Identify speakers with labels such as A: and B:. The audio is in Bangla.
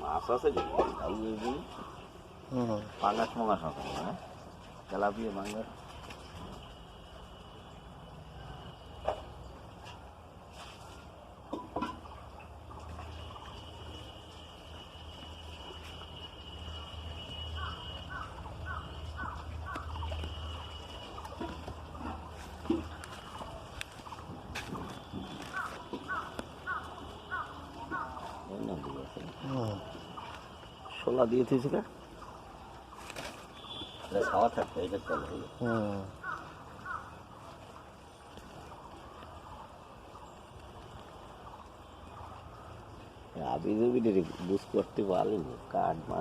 A: মাছ আছে কি পাঙ্গাস মাঙ্গাস আছে হ্যাঁ তেলাপিয়া পাঙ্গাস শোলা দিয়ে থুইছে খাওয়া থাকতে এটা চল
B: হুম।
A: আবি জবি বুঝ করতে পারলি কাঠ